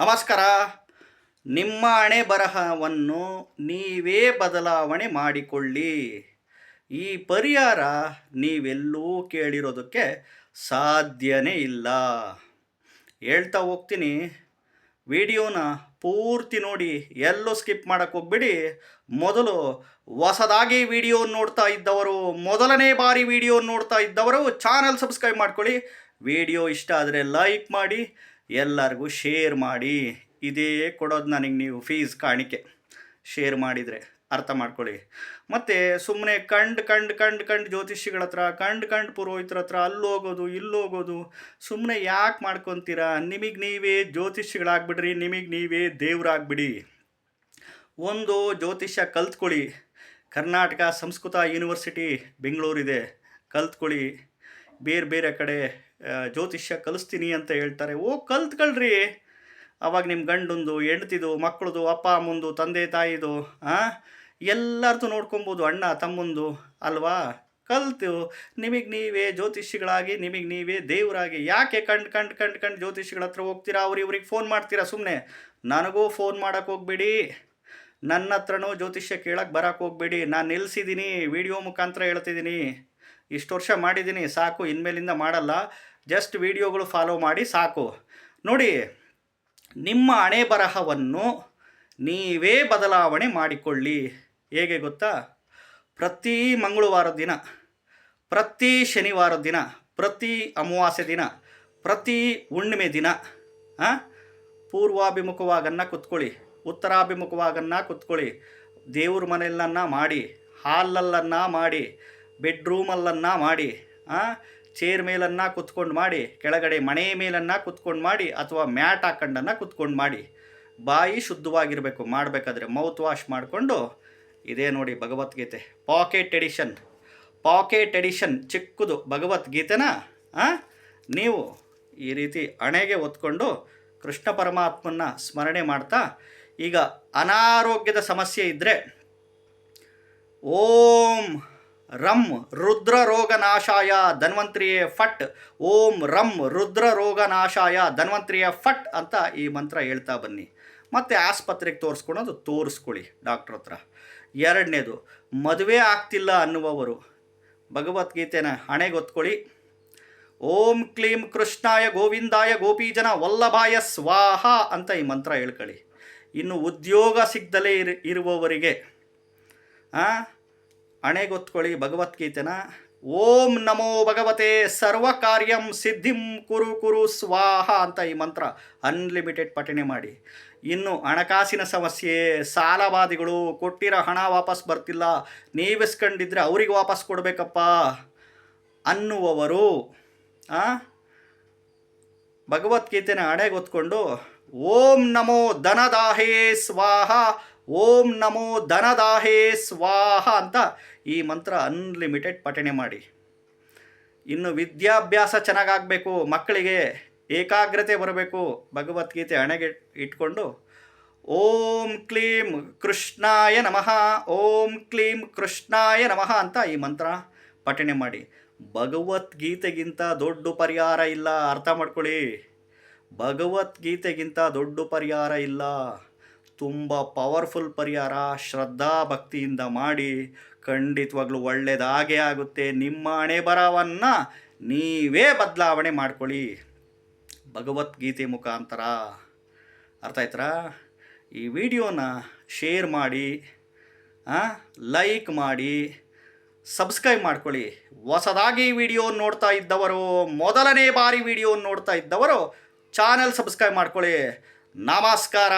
ನಮಸ್ಕಾರ. ನಿಮ್ಮ ಹಣೆ ಬರಹವನ್ನು ನೀವೇ ಬದಲಾವಣೆ ಮಾಡಿಕೊಳ್ಳಿ. ಈ ಪರಿಹಾರ ನೀವೆಲ್ಲೂ ಕೇಳಿರೋದಕ್ಕೆ ಸಾಧ್ಯನೇ ಇಲ್ಲ. ಹೇಳ್ತಾ ಹೋಗ್ತೀನಿ. ವಿಡಿಯೋನ ಪೂರ್ತಿ ನೋಡಿ, ಎಲ್ಲೂ ಸ್ಕಿಪ್ ಮಾಡೋಕ್ಕೆ ಹೋಗ್ಬಿಡಿ. ಮೊದಲು ಹೊಸದಾಗಿ ವಿಡಿಯೋ ನೋಡ್ತಾ ಇದ್ದವರು, ಮೊದಲನೇ ಬಾರಿ ವಿಡಿಯೋ ನೋಡ್ತಾ ಇದ್ದವರು, ಚಾನಲ್ ಸಬ್ಸ್ಕ್ರೈಬ್ ಮಾಡ್ಕೊಳ್ಳಿ. ವಿಡಿಯೋ ಇಷ್ಟ ಆದರೆ ಲೈಕ್ ಮಾಡಿ ಎಲ್ಲರಿಗೂ ಶೇರ್ ಮಾಡಿ. ಇದೇ ಕೊಡೋದು ನನಗೆ ನೀವು ಫೀಸ್ ಕಾಣಿಕೆ. ಶೇರ್ ಮಾಡಿದರೆ ಅರ್ಥ ಮಾಡ್ಕೊಳ್ಳಿ. ಮತ್ತು ಸುಮ್ಮನೆ ಕಂಡು ಕಂಡು ಕಂಡು ಕಂಡು ಜ್ಯೋತಿಷಿಗಳ ಹತ್ರ, ಕಂಡು ಕಂಡು ಪುರೋಹಿತರ ಹತ್ರ ಅಲ್ಲೋಗೋದು ಇಲ್ಲೋಗೋದು ಸುಮ್ಮನೆ ಯಾಕೆ ಮಾಡ್ಕೊತೀರಾ? ನಿಮಗೆ ನೀವೇ ಜ್ಯೋತಿಷಿಗಳಾಗ್ಬಿಡ್ರಿ ನಿಮಗೆ ನೀವೇ ದೇವರಾಗ್ಬಿಡಿ. ಒಂದು ಜ್ಯೋತಿಷ್ಯ ಕಲ್ತ್ಕೊಳ್ಳಿ. ಕರ್ನಾಟಕ ಸಂಸ್ಕೃತ ಯೂನಿವರ್ಸಿಟಿ, ಬೆಂಗಳೂರಿದೆ. ಕಲ್ತ್ಕೊಳ್ಳಿ. ಬೇರೆ ಬೇರೆ ಕಡೆ ಜ್ಯೋತಿಷ್ಯ ಕಲಿಸ್ತೀನಿ ಅಂತ ಹೇಳ್ತಾರೆ. ಓ, ಕಲ್ತ್ಕೊಳ್ರಿ. ಅವಾಗ ನಿಮ್ಮ ಗಂಡೊಂದು, ಹೆಂಡ್ತಿದು ಮಕ್ಕಳದು ಅಪ್ಪ ಅಮ್ಮಂದು, ತಂದೆ ತಾಯಿದು ಹಾಂ ಎಲ್ಲರದು ನೋಡ್ಕೊಬೋದು, ಅಣ್ಣ, ತಮ್ಮಂದು, ಅಲ್ವಾ? ಕಲ್ತು. ನಿಮಗೆ ನೀವೇ ಜ್ಯೋತಿಷಿಗಳಾಗಿ ನಿಮಗೆ ನೀವೇ ದೇವರಾಗಿ. ಯಾಕೆ ಕಂಡು ಕಂಡು ಕಂಡು ಕಂಡು ಜ್ಯೋತಿಷಿಗಳ ಹತ್ರ ಹೋಗ್ತೀರಾ? ಅವ್ರು ಇವ್ರಿಗೆ ಫೋನ್ ಮಾಡ್ತೀರಾ ಸುಮ್ಮನೆ ನನಗೂ ಫೋನ್ ಮಾಡೋಕ್ಕೆ ಹೋಗ್ಬೇಡಿ. ನನ್ನ ಹತ್ರನೂ ಜ್ಯೋತಿಷ್ಯ ಕೇಳಕ್ಕೆ ಬರೋಕ್ಕೆ ಹೋಗ್ಬೇಡಿ. ನಾನು ನಿಲ್ಲಿಸಿದ್ದೀನಿ ವಿಡಿಯೋ ಮುಖಾಂತರ ಹೇಳ್ತಿದ್ದೀನಿ ಇಷ್ಟು ವರ್ಷ ಮಾಡಿದ್ದೀನಿ ಸಾಕು. ಇನ್ಮೇಲಿಂದ ಮಾಡಲ್ಲ. ಜಸ್ಟ್ ವಿಡಿಯೋಗಳು ಫಾಲೋ ಮಾಡಿ ಸಾಕು. ನೋಡಿ ನಿಮ್ಮ ಹಣೆ ಬರಹವನ್ನು ನೀವೇ ಬದಲಾವಣೆ ಮಾಡಿಕೊಳ್ಳಿ. ಹೇಗೆ ಗೊತ್ತಾ? ಪ್ರತಿ ಮಂಗಳವಾರದ ದಿನ ಪ್ರತಿ ಶನಿವಾರದ ದಿನ ಪ್ರತಿ ಅಮಾವಾಸ್ಯೆ ದಿನ ಪ್ರತಿ ಹುಣ್ಣಿಮೆ ದಿನ ಆ, ಪೂರ್ವಾಭಿಮುಖವಾಗನ್ನು ಕುತ್ಕೊಳ್ಳಿ. ಉತ್ತರಾಭಿಮುಖವಾಗನ್ನು ಕುತ್ಕೊಳ್ಳಿ. ದೇವ್ರ ಮನೆಯಲ್ಲನ್ನು ಮಾಡಿ ಹಾಲಲ್ಲನ್ನು ಮಾಡಿ ಬೆಡ್ರೂಮಲ್ಲನ್ನ ಮಾಡಿ ಚೇರ್ ಮೇಲನ್ನು ಕುತ್ಕೊಂಡು ಮಾಡಿ, ಕೆಳಗಡೆ ಮನೆ ಮೇಲನ್ನು ಕುತ್ಕೊಂಡು ಮಾಡಿ ಅಥವಾ ಮ್ಯಾಟ್ ಹಾಕೊಂಡನ್ನು ಕುತ್ಕೊಂಡು ಮಾಡಿ, ಬಾಯಿ ಶುದ್ಧವಾಗಿರಬೇಕು. ಮಾಡಬೇಕಾದ್ರೆ ಮೌತ್ ವಾಶ್ ಮಾಡಿಕೊಂಡು, ಇದೇ ನೋಡಿ Bhagavad Gita. Pocket edition pocket edition ಚಿಕ್ಕದು ಭಗವದ್ಗೀತೆನ? ನೀವು ಈ ರೀತಿ ಹಣೆಗೆ ಒತ್ಕೊಂಡು ಕೃಷ್ಣ ಪರಮಾತ್ಮನ ಸ್ಮರಣೆ ಮಾಡ್ತಾ, ಈಗ ಅನಾರೋಗ್ಯದ ಸಮಸ್ಯೆ ಇದ್ದರೆ ಓಂ ರಂ ರುದ್ರ ರೋಗ ನಾಶಾಯ ಧನ್ವಂತ್ರಿಯೇ ಫಟ್, ಓಂ ರಂ ರುದ್ರ ರೋಗ ನಾಶಾಯ ಧನ್ವಂತ್ರಿಯ ಫಟ್ ಅಂತ ಈ ಮಂತ್ರ ಹೇಳ್ತಾ ಬನ್ನಿ. ಮತ್ತು ಆಸ್ಪತ್ರೆಗೆ ತೋರಿಸ್ಕೊಳೋದು ತೋರಿಸ್ಕೊಳ್ಳಿ ಡಾಕ್ಟ್ರ್ ಹತ್ರ. ಎರಡನೇದು, ಮದುವೆ ಆಗ್ತಿಲ್ಲ ಅನ್ನುವವರು. ಭಗವದ್ಗೀತೆನ ಹಣೆಗೊತ್ಕೊಳ್ಳಿ ಓಂ ಕ್ಲೀಂ ಕೃಷ್ಣಾಯ ಗೋವಿಂದಾಯ ಗೋಪೀಜನ ವಲ್ಲಭಾಯ ಸ್ವಾಹ ಅಂತ ಈ ಮಂತ್ರ ಹೇಳ್ಕೊಳ್ಳಿ. ಇನ್ನು ಉದ್ಯೋಗ ಸಿಗ್ದಲೇ ಇರು, ಇರುವವರಿಗೆ ಹಣೆಗೊತ್ಕೊಳ್ಳಿ ಭಗವದ್ಗೀತೆನ. ಓಂ ನಮೋ ಭಗವತೆ ಸರ್ವ ಕಾರ್ಯಂ ಸಿದ್ಧಿಂ ಕುರು ಕುರು ಸ್ವಾಹ ಅಂತ ಈ ಮಂತ್ರ ಅನ್ಲಿಮಿಟೆಡ್ ಪಠಣೆ ಮಾಡಿ. ಇನ್ನು ಹಣಕಾಸಿನ ಸಮಸ್ಯೆ, ಸಾಲವಾದಿಗಳು ಕೊಟ್ಟಿರೋ ಹಣ ವಾಪಸ್ ಬರ್ತಿಲ್ಲ, ನೀವಿಸ್ಕೊಂಡಿದ್ರೆ ಅವ್ರಿಗೆ ವಾಪಸ್ ಕೊಡಬೇಕಪ್ಪ ಅನ್ನುವವರು ಭಗವದ್ಗೀತೆನ ಹಣೆಗೊತ್ಕೊಂಡು ಓಂ ನಮೋ ಧನದಾಹೇ ಸ್ವಾಹ ಓಂ ನಮೋ ಧನದಾಹೇ ಸ್ವಾಹ ಅಂತ ಈ ಮಂತ್ರ ಅನ್ಲಿಮಿಟೆಡ್ ಪಠಣೆ ಮಾಡಿ. ಇನ್ನು ವಿದ್ಯಾಭ್ಯಾಸ ಚೆನ್ನಾಗಾಗಬೇಕು, ಮಕ್ಕಳಿಗೆ ಏಕಾಗ್ರತೆ ಬರಬೇಕು, ಭಗವದ್ಗೀತೆ ಹಣೆಗೆ ಇಟ್ಕೊಂಡು, ಓಂ ಕ್ಲೀಂ ಕೃಷ್ಣಾಯ ನಮಃ, ಓಂ ಕ್ಲೀಂ ಕೃಷ್ಣಾಯ ನಮಃ ಅಂತ ಈ ಮಂತ್ರ ಪಠಣೆ ಮಾಡಿ. ಭಗವದ್ಗೀತೆಗಿಂತ ದೊಡ್ಡ ಪರಿಹಾರ ಇಲ್ಲ, ಅರ್ಥ ಮಾಡ್ಕೊಳ್ಳಿ. ಭಗವದ್ಗೀತೆಗಿಂತ ದೊಡ್ಡ ಪರಿಹಾರ ಇಲ್ಲ. ತುಂಬ ಪವರ್ಫುಲ್ ಪರಿಹಾರ ಶ್ರದ್ಧಾ ಭಕ್ತಿಯಿಂದ ಮಾಡಿ ಖಂಡಿತವಾಗ್ಲೂ ಒಳ್ಳೆಯದಾಗೇ ಆಗುತ್ತೆ. ನಿಮ್ಮ ಹಣೆ ಬರವನ್ನು ನೀವೇ ಬದಲಾವಣೆ ಮಾಡ್ಕೊಳ್ಳಿ. ಭಗವದ್ಗೀತೆ ಮುಖಾಂತರ. ಅರ್ಥ ಆಯ್ತಾ ಈ ವಿಡಿಯೋನ ಶೇರ್ ಮಾಡಿ ಲೈಕ್ ಮಾಡಿ ಸಬ್ಸ್ಕ್ರೈಬ್ ಮಾಡ್ಕೊಳ್ಳಿ. ಹೊಸದಾಗಿ ವಿಡಿಯೋ ನೋಡ್ತಾ ಇದ್ದವರು, ಮೊದಲನೇ ಬಾರಿ ವಿಡಿಯೋ ನೋಡ್ತಾ ಇದ್ದವರು ಚಾನಲ್ ಸಬ್ಸ್ಕ್ರೈಬ್ ಮಾಡ್ಕೊಳ್ಳಿ. ನಮಸ್ಕಾರ.